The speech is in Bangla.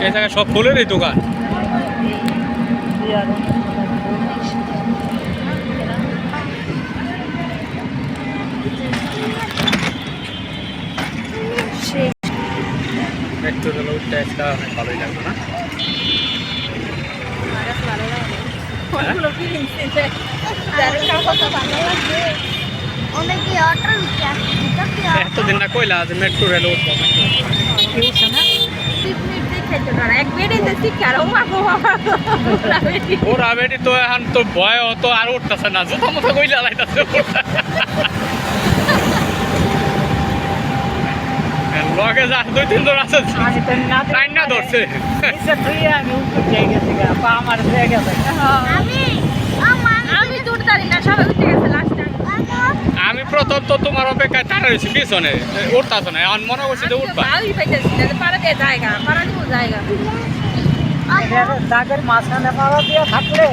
এই জায়গায় সব ফুলেরই দোকান। একটু হলো টেস্টটা অনেক ভালোই লাগবে না? এতদিন না কইলা যে মেট্রো রেল উঠবো ওর আবেটি তো এখন তো ভয় হতো আর উঠতেছে না জুতো মতো কইলে লাইতাছে। লগে যা দুই তিন জন আছে। টাইম না ধরছে। আমি আমার আমি দূর দাঁড়ি না সবাই উঠে গেছে লাস্ট টাইম আমি প্রথম তো তোমার অপেক্ষায় টানা রয়েছি পিছনে উঠতেছে না এখন মনে করছি যে উঠবা। দিয়ে জায়গা পাড়া দিয়ে জায়গা। দাগের মাঝখানে পাওয়া দিয়ে থাকলে